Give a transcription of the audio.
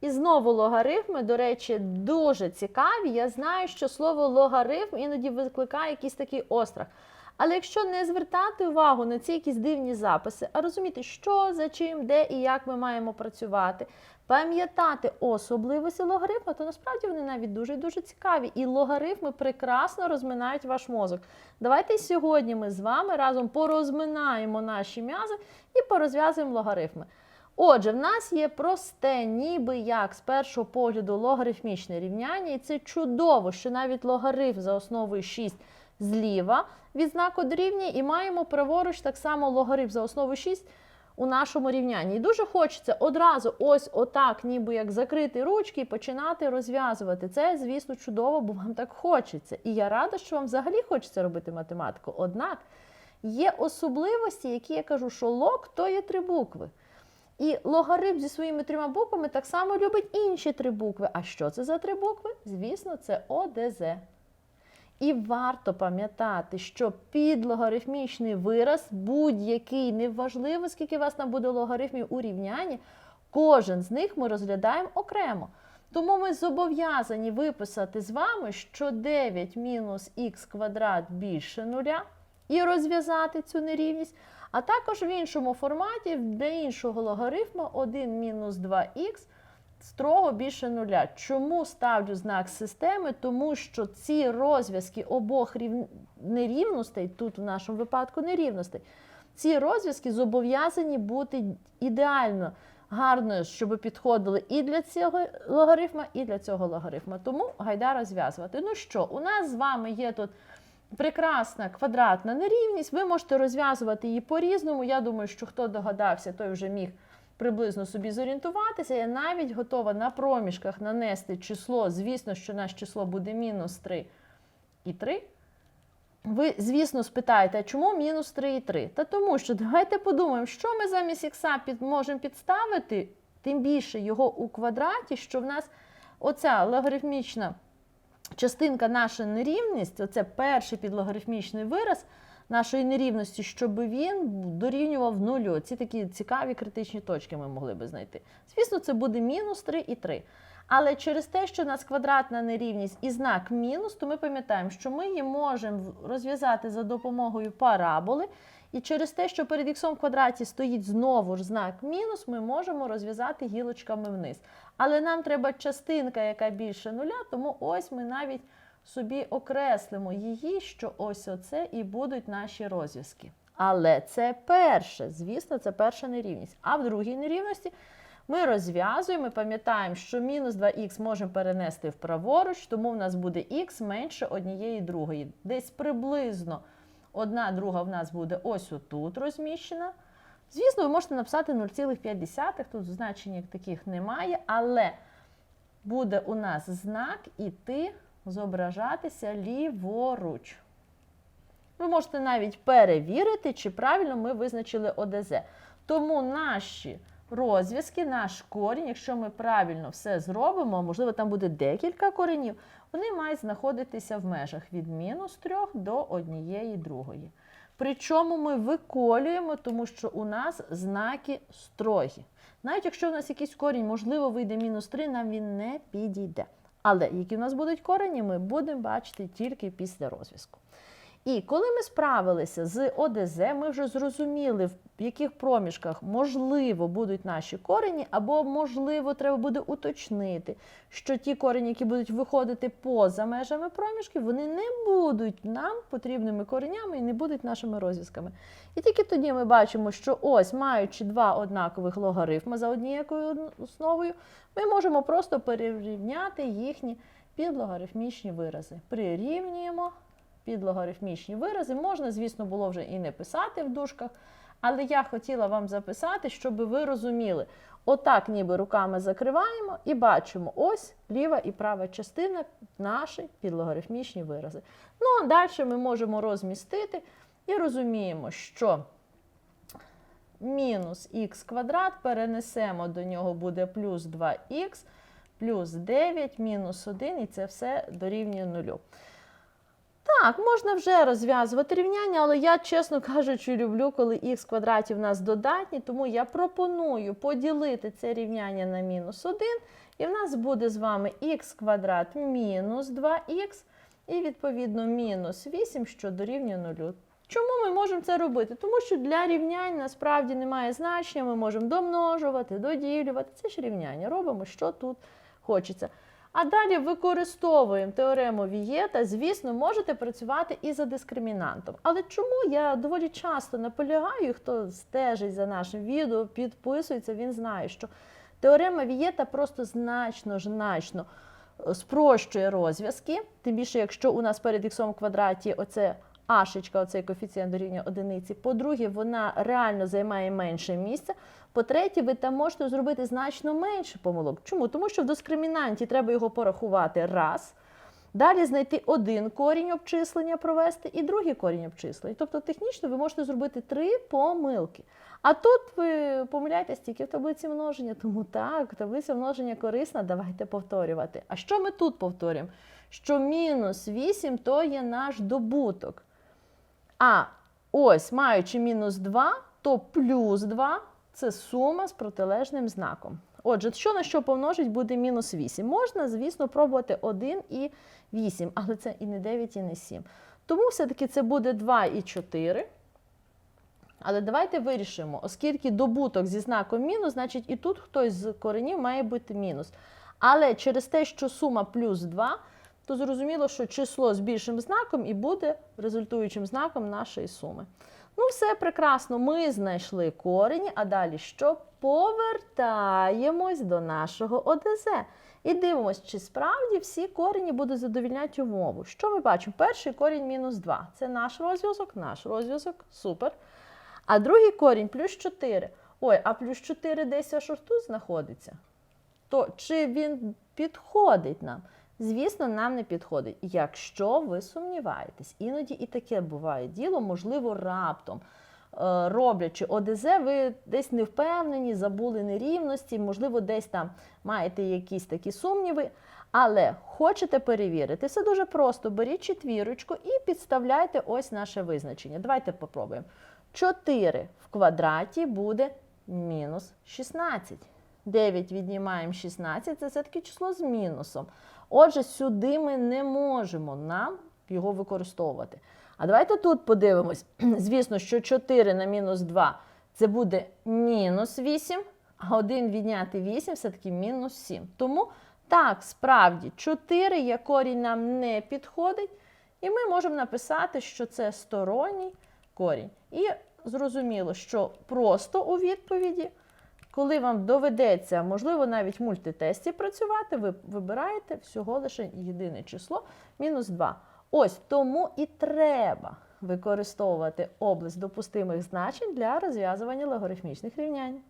І знову логарифми, до речі, дуже цікаві. Я знаю, що слово логарифм іноді викликає якийсь такий острах. Але якщо не звертати увагу на ці якісь дивні записи, а розуміти, що за чим, де і як ми маємо працювати, пам'ятати особливості логарифму, то насправді вони навіть дуже дуже цікаві. І логарифми прекрасно розминають ваш мозок. Давайте сьогодні ми з вами разом порозминаємо наші м'язи і порозв'язуємо логарифми. Отже, в нас є просте, ніби як з першого погляду логарифмічне рівняння, і це чудово, що навіть логарифм за основою 6 зліва від знаку дорівнює, і маємо праворуч так само логарифм за основою 6 у нашому рівнянні. І дуже хочеться одразу ось отак, ніби як закрити ручки і починати розв'язувати. Це, звісно, чудово, бо вам так хочеться. І я рада, що вам взагалі хочеться робити математику. Однак є особливості, які я кажу, що лог то є три букви. І логарифм зі своїми трьома буквами так само любить інші три букви. А що це за три букви? Звісно, це ОДЗ. І варто пам'ятати, що підлогарифмічний вираз, будь-який, неважливо, скільки у вас там буде логарифмів у рівнянні, кожен з них ми розглядаємо окремо. Тому ми зобов'язані виписати з вами, що 9 мінус х квадрат більше нуля, і розв'язати цю нерівність. А також в іншому форматі для іншого логарифму 1 мінус 2х строго більше нуля. Чому ставлю знак системи? Тому що ці розв'язки обох рів... нерівностей, тут в нашому випадку нерівностей, ці розв'язки зобов'язані бути ідеально гарно, щоб підходили і для цього логарифма, і для цього логарифма. Тому гайда розв'язувати. Ну що, у нас з вами є тут. Прекрасна квадратна нерівність. Ви можете розв'язувати її по-різному. Я думаю, що хто догадався, той вже міг приблизно собі зорієнтуватися. Я навіть готова на проміжках нанести число. Звісно, що наше число буде мінус 3 і 3. Ви, звісно, спитаєте, а чому мінус 3 і 3? Та тому що давайте подумаємо, що ми замість х під, можемо підставити, тим більше його у квадраті, що в нас оця логарифмічна частинка наша нерівність, оце перший підлогарифмічний вираз нашої нерівності, щоб він дорівнював нулю. Ці такі цікаві критичні точки ми могли би знайти. Звісно, це буде мінус 3 і 3. Але через те, що у нас квадратна нерівність і знак мінус, то ми пам'ятаємо, що ми її можемо розв'язати за допомогою параболи. І через те, що перед х в квадраті стоїть знову ж знак мінус, ми можемо розв'язати гілочками вниз. Але нам треба частинка, яка більше нуля, тому ось ми навіть собі окреслимо її, що ось оце і будуть наші розв'язки. Але це перше, звісно, це перша нерівність. А в другій нерівності ми розв'язуємо і пам'ятаємо, що мінус 2х можемо перенести вправоруч, тому в нас буде х менше однієї другої. Десь приблизно одна друга в нас буде ось отут розміщена. Звісно, ви можете написати 0,5, тут значень таких немає, але буде у нас знак іти зображатися ліворуч. Ви можете навіть перевірити, чи правильно ми визначили ОДЗ. Тому наші розв'язки, наш корінь, якщо ми правильно все зробимо, можливо, там буде декілька коренів, вони мають знаходитися в межах від мінус 3 до однієї другої. Причому ми виколюємо, тому що у нас знаки строгі. Навіть якщо у нас якийсь корінь, можливо, вийде мінус 3, нам він не підійде. Але які в нас будуть корені, ми будемо бачити тільки після розв'язку. І коли ми справилися з ОДЗ, ми вже зрозуміли, в яких проміжках можливо будуть наші корені, або, можливо, треба буде уточнити, що ті корені, які будуть виходити поза межами проміжків, вони не будуть нам потрібними коренями і не будуть нашими розв'язками. І тільки тоді ми бачимо, що ось, маючи два однакових логарифми за однією основою, ми можемо просто перерівняти їхні підлогарифмічні вирази. Прирівнюємо підлогарифмічні вирази. Можна, звісно, було вже і не писати в дужках, але я хотіла вам записати, щоб ви розуміли. Отак, ніби руками закриваємо і бачимо ось ліва і права частина наші підлогарифмічні вирази. Ну, а далі ми можемо розмістити і розуміємо, що мінус х квадрат перенесемо до нього буде плюс 2х, плюс 9, мінус 1, і це все дорівнює нулю. Так, можна вже розв'язувати рівняння, але я, чесно кажучи, люблю, коли х квадраті в нас додатні, тому я пропоную поділити це рівняння на мінус 1, і в нас буде з вами х квадрат мінус 2х, і відповідно мінус 8, що дорівнює 0. Чому ми можемо це робити? Тому що для рівнянь насправді немає значення, ми можемо домножувати, доділювати. Це ж рівняння. Робимо, що тут хочеться. А далі використовуємо теорему Вієта. Звісно, можете працювати і за дискримінантом. Але чому я доволі часто наполягаю, хто стежить за нашим відео, підписується, він знає, що теорема Вієта просто значно, значно е, спрощує розв'язки. Тим більше, якщо у нас перед х в квадраті оце ашечка, оцей коефіцієнт дорівнює одиниці. По-друге, вона реально займає менше місця. По-третє, ви там можете зробити значно менше помилок. Чому? Тому що в дискримінанті треба його порахувати раз. Далі знайти один корінь обчислення провести і другий корінь обчислення. Тобто технічно ви можете зробити три помилки. А тут ви помиляєтесь тільки в таблиці множення, тому так, таблиця множення корисна, давайте повторювати. А що ми тут повторюємо? Що мінус 8 то є наш добуток. А ось, маючи мінус 2, то плюс 2 це сума з протилежним знаком. Отже, що на що помножить буде мінус 8? Можна, звісно, пробувати 1 і 8, але це і не 9, і не 7. Тому все-таки це буде 2 і 4. Але давайте вирішимо, оскільки добуток зі знаком мінус, значить і тут хтось з коренів має бути мінус. Але через те, що сума плюс 2, то зрозуміло, що число з більшим знаком і буде результуючим знаком нашої суми. Ну, все прекрасно, ми знайшли корені, а далі що? Повертаємось до нашого ОДЗ. І дивимось, чи справді всі корені будуть задовільняти умову. Що ми бачимо? Перший корінь мінус 2. Це наш розв'язок, наш розв'язок, супер. А другий корінь плюс 4. Ой, а плюс 4 десь аж тут знаходиться. То чи він підходить нам? Звісно, нам не підходить. Якщо ви сумніваєтесь, іноді і таке буває діло, можливо, раптом. е, Роблячи ОДЗ, ви десь не впевнені, забули нерівності, можливо, десь там маєте якісь такі сумніви. Але хочете перевірити, все дуже просто. Беріть четвірочку і підставляйте ось наше визначення. Давайте попробуємо. 4 в квадраті буде мінус 16. 9 віднімаємо 16, це все-таки число з мінусом. Отже, сюди ми не можемо нам його використовувати. А давайте тут подивимось. Звісно, що 4 на мінус 2 це буде мінус 8, а 1 відняти 8 все-таки мінус 7. Тому так, справді, 4 є корінь нам не підходить, і ми можемо написати, що це сторонній корінь. І зрозуміло, що просто у відповіді, коли вам доведеться, можливо, навіть в мультитесті працювати, ви вибираєте всього лише єдине число мінус 2. Ось тому і треба використовувати область допустимих значень для розв'язування логарифмічних рівнянь.